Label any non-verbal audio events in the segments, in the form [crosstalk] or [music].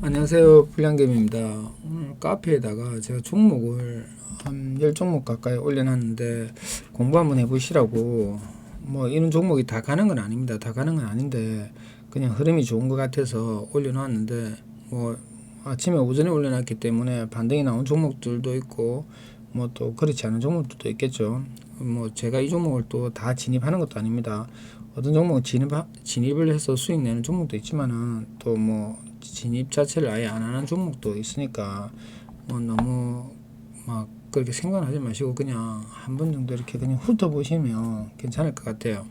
안녕하세요. 불량겜입니다. 오늘 카페에다가 제가 종목을 한 10종목 가까이 올려놨는데 공부 한번 해보시라고 뭐 이런 종목이 다 가는 건 아닙니다. 다 가는 건 아닌데 그냥 흐름이 좋은 것 같아서 올려놨는데 뭐 아침에 오전에 올려놨기 때문에 반등이 나온 종목들도 있고 뭐 또 그렇지 않은 종목들도 있겠죠. 뭐 제가 이 종목을 또 다 진입하는 것도 아닙니다. 어떤 종목은 진입 진입을 해서 수익 내는 종목도 있지만은 또뭐 진입 자체를 아예 안 하는 종목도 있으니까 뭐 너무 막 그렇게 생각하지 마시고 그냥 한 번 정도 이렇게 그냥 훑어보시면 괜찮을 것 같아요.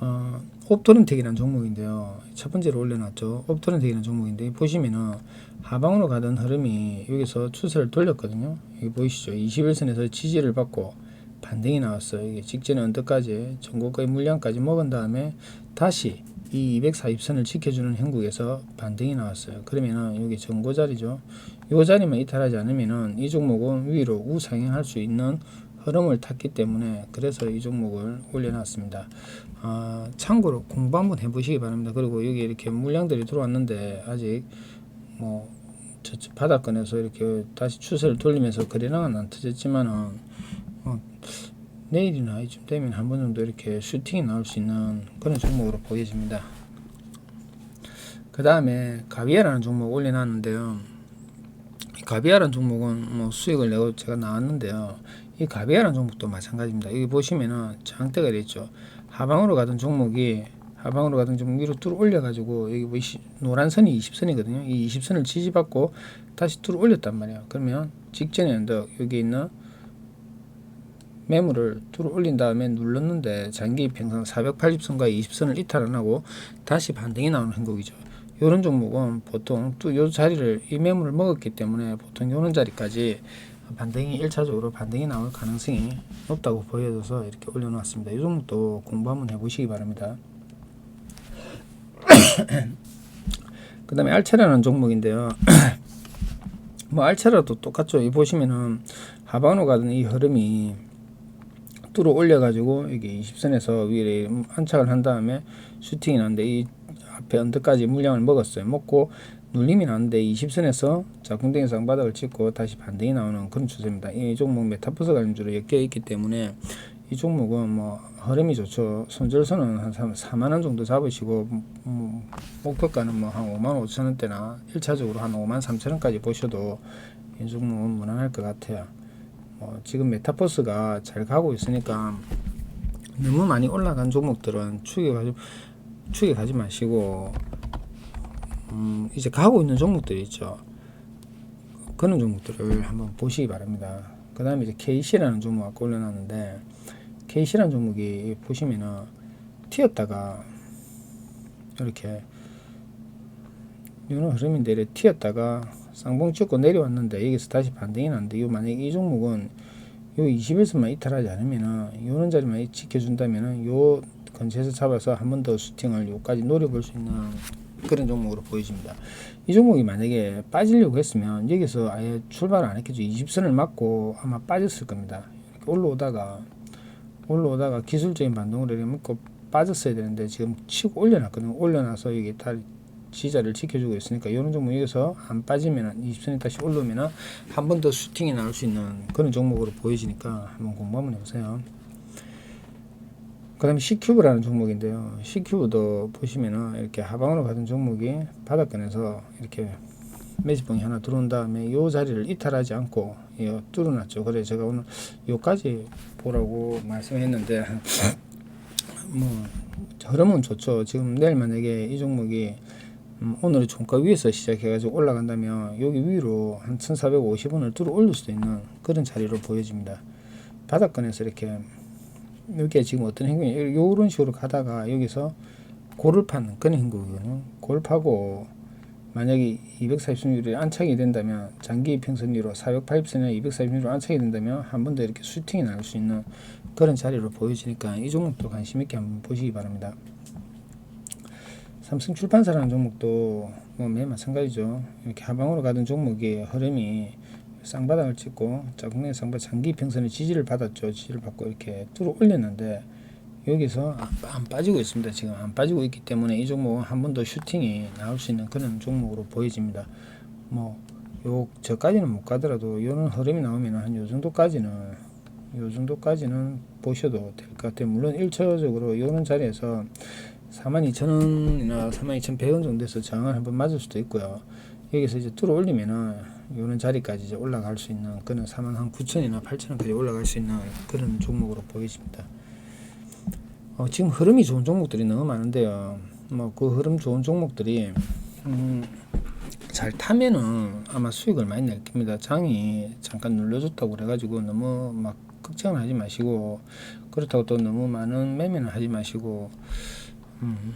어, 옵토렌텍이라는 종목인데요. 첫 번째로 올려놨죠. 옵토렌텍이라는 종목인데 보시면은 하방으로 가던 흐름이 여기서 추세를 돌렸거든요. 여기 보이시죠? 21선에서 지지를 받고 반등이 나왔어요. 이게 직전에 언덕까지 전고가의 물량까지 먹은 다음에 다시 이 240선을 지켜주는 형국에서 반등이 나왔어요. 그러면은 여기 전고 자리죠. 이 자리만 이탈하지 않으면은 이 종목은 위로 우상향할 수 있는 흐름을 탔기 때문에 그래서 이 종목을 올려놨습니다. 아, 참고로 공부 한번 해보시기 바랍니다. 그리고 여기 이렇게 물량들이 들어왔는데 아직 뭐 바닥권에서 이렇게 다시 추세를 돌리면서 거래량은 안 터졌지만은 어, 내일이나 이쯤 되면 한 번 정도 이렇게 슈팅이 나올 수 있는 그런 종목으로 보여집니다. 그 다음에 가비아라는 종목 올려놨는데요. 이 가비아라는 종목은 뭐 수익을 내고 제가 나왔는데요. 이 가비아라는 종목도 마찬가지입니다. 여기 보시면은 장대가 있죠. 하방으로 가던 종목이 하방으로 가던 종목 위로 뚫어 올려가지고 여기 뭐 노란 선이 20선이거든요. 이 20선을 지지받고 다시 뚫어 올렸단 말이에요. 그러면 직전에 여기 있는 매물을 뚫어 올린 다음에 눌렀는데 장기 평상 480선과 20선을 이탈 안 하고 다시 반등이 나오는 행국이죠. 이런 종목은 보통 또 요 자리를 이 매물을 먹었기 때문에 보통 요런 자리까지 반등이 1차적으로 반등이 나올 가능성이 높다고 보여져서 이렇게 올려놨습니다. 이 종목도 공부 한번 해보시기 바랍니다. [coughs] 그 다음에 알체라는 종목인데요. [coughs] 뭐 알체라도 똑같죠. 이 보시면은 하방으로 가던 이 흐름이 뚫어 올려가지고 여기 20선에서 위에 안착을 한 다음에 슈팅이 나는데 이 앞에 언덕까지 물량을 먹었어요. 먹고 눌림이 나는데 20선에서 자궁댕이 쌍바닥을 찍고 다시 반등이 나오는 그런 추세입니다. 이 종목 메타버스 관련주로 엮여 있기 때문에 이 종목은 뭐 흐름이 좋죠. 손절선은 한 4만 원 정도 잡으시고 음, 목표가는 뭐 한 5만 5천 원대나 1차적으로 한 5만 3천 원까지 보셔도 이 종목은 무난할 것 같아요. 뭐 지금 메타버스가 잘 가고 있으니까 너무 많이 올라간 종목들은 추격하지 추격하지 마시고 음, 이제 가고 있는 종목들이 있죠. 그런 종목들을 한번 보시기 바랍니다. 그 다음에 이제 KC라는 종목 아까 올려놨는데 KC라는 종목이 보시면은 튀었다가 이렇게 이런 흐름인데 이렇게 튀었다가 쌍봉 찍고 내려왔는데 여기서 다시 반등이 났는데 이 만약에 이 종목은 요 21선만 이탈하지 않으면은 요런 자리만 지켜준다면은 요 근처에서 잡아서 한 번더 슈팅을 요까지 노려볼 수 있는 그런 종목으로 보여집니다. 이 종목이 만약에 빠지려고 했으면 여기서 아예 출발을 안 했겠죠. 20선을 맞고 아마 빠졌을 겁니다. 올라오다가 올라오다가 기술적인 반동을 이렇게 먹고 빠졌어야 되는데 지금 치고 올려놨거든요. 올려놔서 이게 다 지자를 지켜주고 있으니까 이런 종목 여기서 안 빠지면 20선이 다시 올라오면 한 번 더 슈팅이 나올 수 있는 그런 종목으로 보여지니까 한번 공부 한번 해보세요. 그 다음에 C큐브라는 종목인데요. C큐브도 보시면은 이렇게 하방으로 가던 종목이 바닥권에서 이렇게 매집봉이 하나 들어온 다음에 이 자리를 이탈하지 않고 이 뚫어놨죠. 그래 제가 오늘 요까지 보라고 말씀했는데 [laughs] 뭐 흐름은 좋죠. 지금 내일 만약에 이 종목이 음, 오늘 종가 위에서 시작해가지고 올라간다면 여기 위로 한 1450원을 뚫어 올릴 수도 있는 그런 자리로 보여집니다. 바닥권에서 이렇게 여기에 지금 어떤 행동이 이런 식으로 가다가 여기서 골을 파는 그런 행동이거든요. 골 파고 만약에 240선율이 안착이 된다면 장기 평선위로 480선이나 240선으로 안착이 된다면 한 번 더 이렇게 슈팅이 날수 있는 그런 자리로 보여지니까 이 종목도 관심 있게 한번 보시기 바랍니다. 삼성 출판사라는 종목도 뭐매 마찬가지죠. 이렇게 하방으로 가던 종목의 흐름이 쌍바닥을 찍고 자국내 쌍바닥 장기 평선의 지지를 받았죠. 지지를 받고 이렇게 뚫어 올렸는데 여기서 안, 안 빠지고 있습니다. 지금 안 빠지고 있기 때문에 이 종목은 한 번 더 슈팅이 나올 수 있는 그런 종목으로 보여집니다. 뭐, 요, 저까지는 못 가더라도 이런 흐름이 나오면 한 요 정도까지는, 요 정도까지는 보셔도 될 것 같아요. 물론 1차적으로 이런 자리에서 42,000원이나 42,100원 정도에서 저항을 한번 맞을 수도 있고요. 여기서 이제 뚫어 올리면은 요런 자리까지 이제 올라갈 수 있는 그런 4만 한 9천이나 8천원까지 올라갈 수 있는 그런 종목으로 보여집니다. 어, 지금 흐름이 좋은 종목들이 너무 많은데요. 뭐 그 흐름 좋은 종목들이 음, 잘 타면은 아마 수익을 많이 낼 겁니다. 장이 잠깐 눌려줬다고 그래가지고 너무 막 걱정을 하지 마시고 그렇다고 또 너무 많은 매매는 하지 마시고 음,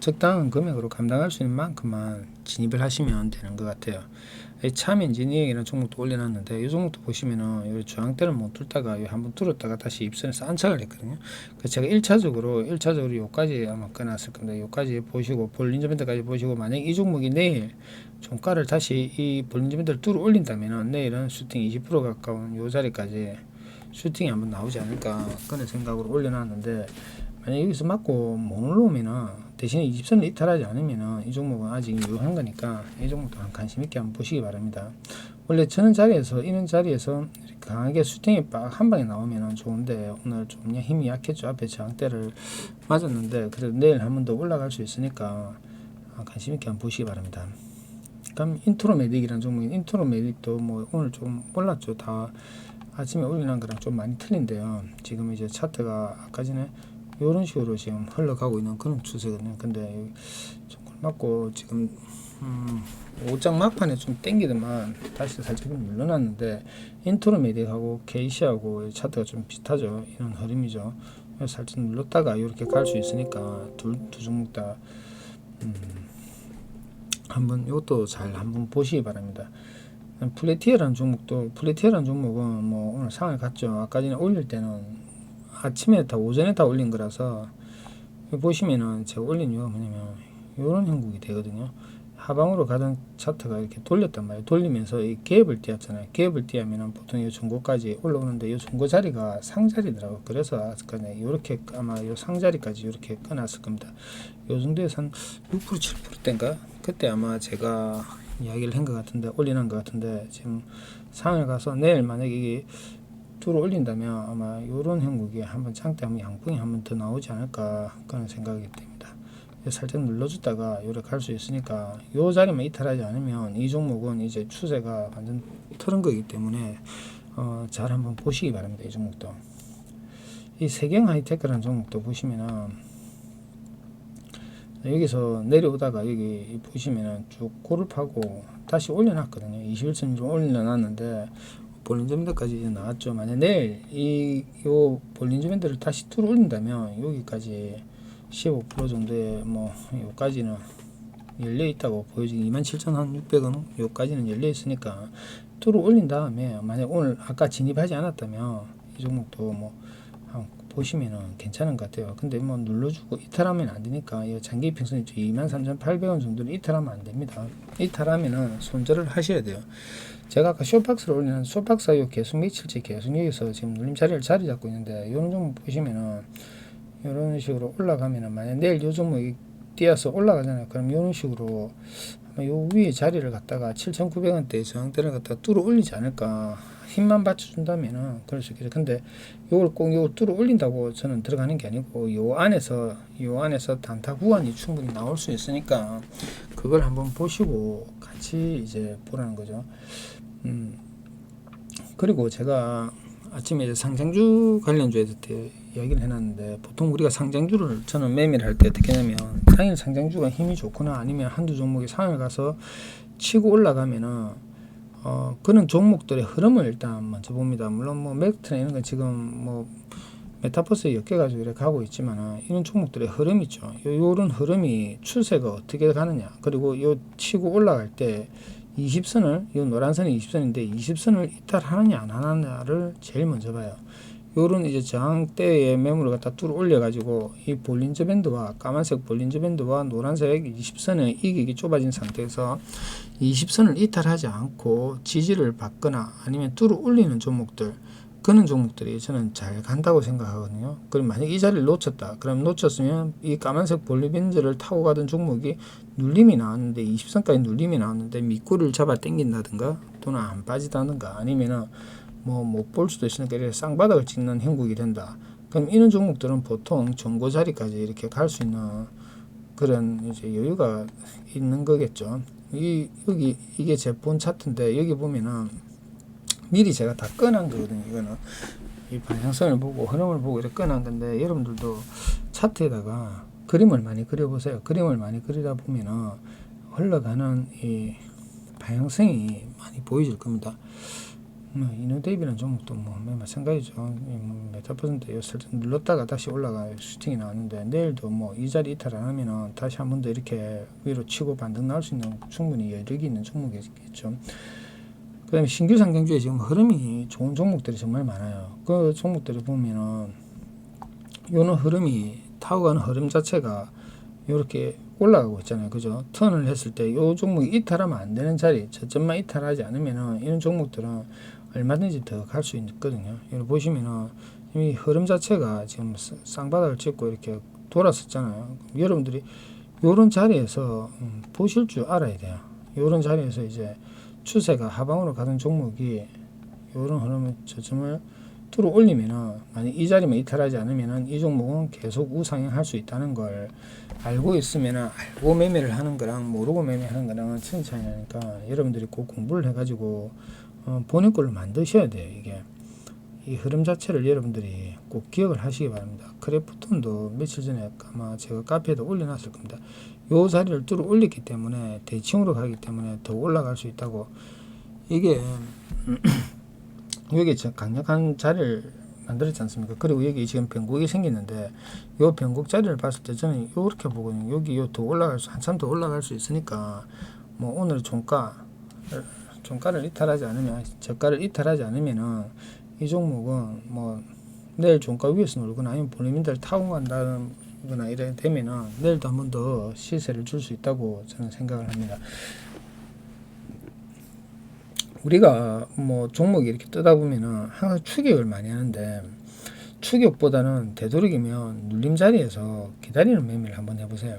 적당한 금액으로 감당할 수 있는 만큼만 진입을 하시면 되는 것 같아요. 이참 엔지니어링이라는 종목도 올려놨는데 이 종목도 보시면은 요 저항대를 못 뚫다가 요 한번 뚫었다가 다시 입선에서 안착을 했거든요. 그래서 제가 1차적으로 1차적으로 요까지 아마 꺼놨을 겁니다. 요까지 보시고 볼린저밴드까지 보시고 만약 이 종목이 내일 종가를 다시 이 볼린저밴드를 뚫어 올린다면은 내일은 슈팅 20% 가까운 요 자리까지 슈팅이 한번 나오지 않을까 그런 생각으로 올려놨는데 만약 여기서 맞고 못 올라오면은 대신에 20선을 이탈하지 않으면은 이 종목은 아직 유효한 거니까 이 종목도 한 관심 있게 한번 보시기 바랍니다. 원래 저는 자리에서 이런 자리에서 강하게 수탱이 빡 한 방에 나오면은 좋은데 오늘 좀 힘이 약했죠 앞에 저항대를 맞았는데 그래도 내일 한 번 더 올라갈 수 있으니까 아, 관심 있게 한번 보시기 바랍니다. 그럼 인트로메딕이라는 종목인 인트로메딕도 뭐 오늘 좀 올랐죠 다 아침에 올리는 거랑 좀 많이 틀린데요. 지금 이제 차트가 아까 전에 이런 식으로 지금 흘러가고 있는 그런 추세거든요. 근데 조금 맞고 지금 음, 5장 막판에 좀 땡기더만 다시 살짝 좀 물러났는데 인트로메딕하고 KC하고 차트가 좀 비슷하죠. 이런 흐름이죠. 살짝 눌렀다가 이렇게 갈 수 있으니까 둘, 두 종목 다 음, 한번 이것도 잘 한번 보시기 바랍니다. 플레티어라는 종목도 플레티어라는 종목은 뭐 오늘 상을 갔죠. 아까 전에 올릴 때는 아침에 다 오전에 다 올린 거라서 보시면은 제가 올린 이유가 뭐냐면 이런 형국이 되거든요. 하방으로 가던 차트가 이렇게 돌렸단 말이에요. 돌리면서 이 갭을 띄었잖아요. 갭을 띄우면은 보통 이 중고까지 올라오는데 이 중고 자리가 상자리더라고. 그래서 아까 이렇게 아마 이 상자리까지 이렇게 꺼놨을 겁니다. 요 정도에서 한6% 7%대인가 그때 아마 제가 이야기를 한 것 같은데 올리는 것 같은데 지금 상을 가서 내일 만약에 뚫어 올린다면 아마 이런 형국이 한번 장대 한번 양봉이 한번 더 나오지 않을까 그런 생각이 듭니다. 살짝 눌러줬다가 요래 갈 수 있으니까 요 자리만 이탈하지 않으면 이 종목은 이제 추세가 완전 틀은 거기 때문에 어, 잘 한번 보시기 바랍니다. 이 종목도 이 세경 하이테크라는 종목도 보시면은 여기서 내려오다가 여기 보시면은 쭉 고를 파고 다시 올려놨거든요. 21선으로 올려놨는데 볼린저 밴드까지 이제 나왔죠. 만약 내일 이 요 볼린저 밴드를 다시 뚫어 올린다면 여기까지 15% 정도의 뭐 요까지는 열려 있다고 보여지기 27,600원 요까지는 열려 있으니까 뚫어 올린 다음에 만약 오늘 아까 진입하지 않았다면 이 종목도 뭐 한- 보시면은 괜찮은 것 같아요. 근데 뭐 눌러주고 이탈하면 안 되니까 이 장기 평선 있죠. 23,800원 정도는 이탈하면 안 됩니다. 이탈하면은 손절을 하셔야 돼요. 제가 아까 쇼박스를 올리는 쇼박스가 계속 며칠째 계속 여기서 지금 눌림 자리를 자리 잡고 있는데 이런 종목 보시면은 이런 식으로 올라가면은 만약 내일 요 종목이 뛰어서 올라가잖아요. 그럼 이런 식으로 요 위에 자리를 갖다가 7,900원대 저항대를 갖다가 뚫어 올리지 않을까. 힘만 받쳐준다면은 그럴 수 있겠죠. 근데 요걸 꼭 요걸 뚫어 올린다고 저는 들어가는 게 아니고 요 안에서 요 안에서 단타 구간이 충분히 나올 수 있으니까 그걸 한번 보시고 같이 이제 보라는 거죠. 음. 그리고 제가 아침에 이제 상장주 관련주에 대해 이야기를 해놨는데 보통 우리가 상장주를 저는 매매를 할 때 어떻게 하냐면 당일 상장주가 힘이 좋거나 아니면 한두 종목이 상을 가서 치고 올라가면은 어 그런 종목들의 흐름을 일단 먼저 봅니다. 물론 뭐 맥트나 이런 건 지금 뭐 메타버스에 엮여가지고 이렇게 가고 있지만은 이런 종목들의 흐름 있죠. 요, 요런 흐름이 추세가 어떻게 가느냐 그리고 요 치고 올라갈 때 20선을 요 노란 선이 20선인데 20선을 이탈하느냐 안 하느냐를 제일 먼저 봐요. 요런 이제 저항대의 매물을 갖다 뚫어 올려 가지고 이 볼린저 밴드와 까만색 볼린저 밴드와 노란색 20선의 이격이 좁아진 상태에서 20선을 이탈하지 않고 지지를 받거나 아니면 뚫어 올리는 종목들 그런 종목들이 저는 잘 간다고 생각하거든요. 그럼 만약 이 자리를 놓쳤다. 그럼 놓쳤으면 이 까만색 볼리벤즈를 타고 가던 종목이 눌림이 나왔는데 20선까지 눌림이 나왔는데 밑꼬리를 잡아 당긴다든가 또는 안 빠지다든가 아니면은 뭐 못 볼 수도 있으니까 이렇게 쌍바닥을 찍는 형국이 된다. 그럼 이런 종목들은 보통 전고 자리까지 이렇게 갈 수 있는 그런 이제 여유가 있는 거겠죠. 이 여기 이게 제 본 차트인데 여기 보면은 미리 제가 다 꺼놓은 거거든요. 이거는 이 방향성을 보고 흐름을 보고 이렇게 꺼놓은 건데 여러분들도 차트에다가 그림을 많이 그려보세요. 그림을 많이 그리다 보면은 흘러가는 이 방향성이 많이 보여질 겁니다. 뭐 이노데이비라는 종목도 뭐 마찬가지죠. 이뭐 메타퍼센트 살짝 눌렀다가 다시 올라가 슈팅이 나왔는데 내일도 뭐 이 자리 이탈 안 하면은 다시 한 번 더 이렇게 위로 치고 반등 나올 수 있는 충분히 여력이 있는 종목이겠죠. 그다음에 신규 상승주에 지금 흐름이 좋은 종목들이 정말 많아요. 그 종목들을 보면은 요는 흐름이 타고 가는 흐름 자체가 이렇게 올라가고 있잖아요. 그죠? 턴을 했을 때요 종목이 이탈하면 안 되는 자리, 저점만 이탈하지 않으면은 이런 종목들은 얼마든지 더 갈 수 있거든요. 여기 보시면은 이 흐름 자체가 지금 쌍- 쌍바닥을 찍고 이렇게 돌았었잖아요. 여러분들이 요런 자리에서 음, 보실 줄 알아야 돼요. 요런 자리에서 이제 추세가 하방으로 가던 종목이 요런 흐름을 저점을 뚫어 올리면은 만약 이 자리만 이탈하지 않으면은 이 종목은 계속 우상향할 수 있다는 걸 알고 있으면은 알고 매매를 하는 거랑 모르고 매매하는 거랑은 천 차이 나니까 여러분들이 꼭 공부를 해가지고 어, 본인 걸로 만드셔야 돼요 이게 이 흐름 자체를 여러분들이 꼭 기억을 하시기 바랍니다 크래프톤도 며칠 전에 아마 제가 카페에도 올려놨을 겁니다 요 자리를 뚫어 올렸기 때문에 대칭으로 가기 때문에 더 올라갈 수 있다고 이게 [clears throat] 여기 저 강력한 자리를 만들었지 않습니까? 그리고 여기 지금 변곡이 생겼는데 요 변곡 자리를 봤을 때 저는 요렇게 보거든요. 여기 요 더 올라갈 수 한참 더 올라갈 수 있으니까 뭐 오늘 종가 종가를 이탈하지 않으면 저가를 이탈하지 않으면은 이 종목은 뭐 내일 종가 위에서 놀거나 아니면 볼리민들 타고 간다는 거나 이래 되면은 내일도 한 번 더 시세를 줄 수 있다고 저는 생각을 합니다. 우리가 뭐 종목이 이렇게 뜨다 보면은 항상 추격을 많이 하는데 추격보다는 되도록이면 눌림 자리에서 기다리는 매매를 한번 해보세요.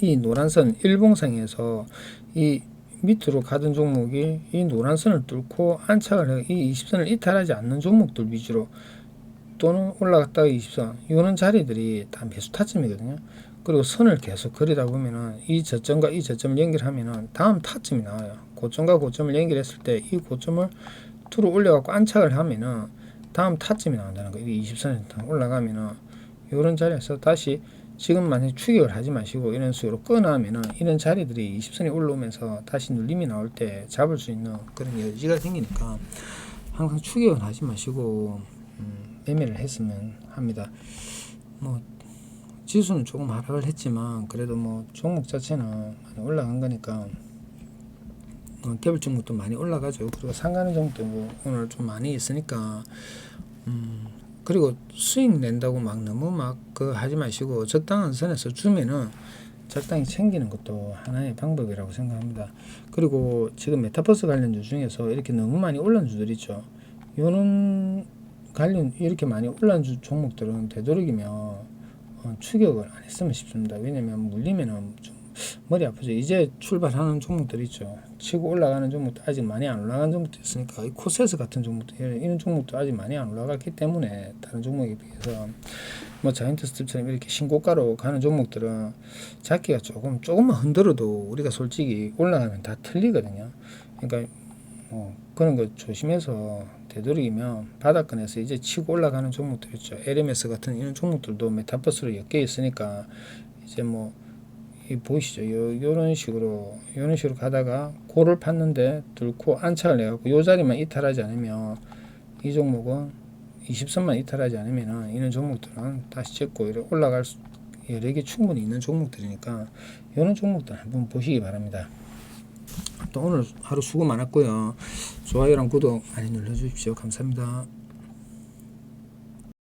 이 노란선 일봉상에서 이 밑으로 가던 종목이 이 노란 선을 뚫고 안착을 해, 이 20선을 이탈하지 않는 종목들 위주로 또는 올라갔다가 20선 이거는 자리들이 다 매수 타점이거든요. 그리고 선을 계속 그리다 보면은 이 저점과 이 저점을 연결하면은 다음 타점이 나와요. 고점과 고점을 연결했을 때 이 고점을 뚫어 올려갖고 안착을 하면은 다음 타점이 나온다는 거예요. 이게 20선에 올라가면은 이런 자리에서 다시 지금 만약 추격을 하지 마시고 이런 식으로 끊어하면은 이런 자리들이 20선이 올라오면서 다시 눌림이 나올 때 잡을 수 있는 그런 여지가 생기니까 항상 추격을 하지 마시고 음, 매매를 했으면 합니다. 뭐 지수는 조금 하락을 했지만 그래도 뭐 종목 자체는 많이 올라간 거니까 어, 개별 종목도 많이 올라가죠. 그리고 상가는 종목도 뭐 오늘 좀 많이 있으니까 음, 그리고 수익 낸다고 막 너무 막 그 하지 마시고 적당한 선에서 주면은 적당히 챙기는 것도 하나의 방법이라고 생각합니다. 그리고 지금 메타버스 관련주 중에서 이렇게 너무 많이 올라온 주들 있죠. 요런 관련 이렇게 많이 올라온 주 종목들은 되도록이면 어, 추격을 안 했으면 싶습니다. 왜냐면 물리면은 좀 머리 아프죠. 이제 출발하는 종목들 있죠. 치고 올라가는 종목도 아직 많이 안 올라간 종목도 있으니까 이 코세스 같은 종목도 이런 종목도 아직 많이 안 올라갔기 때문에 다른 종목에 비해서 뭐 자이언트 스텝처럼 이렇게 신고가로 가는 종목들은 잡기가 조금 조금만 흔들어도 우리가 솔직히 올라가면 다 틀리거든요. 그러니까 뭐 그런 거 조심해서 되도록이면 바닥권에서 이제 치고 올라가는 종목들 있죠. LMS 같은 이런 종목들도 메타버스로 엮여 있으니까 이제 뭐이 보이시죠? 요, 요런 식으로, 요런 식으로 가다가 고를 팠는데 뚫고 안착을 해갖고 요 자리만 이탈하지 않으면 이 종목은 20선만 이탈하지 않으면 이런 종목들은 다시 찍고 올라갈 수, 여력이 충분히 있는 종목들이니까 이런 종목들 한번 보시기 바랍니다. 또 오늘 하루 수고 많았고요. 좋아요랑 구독 많이 눌러주십시오. 감사합니다.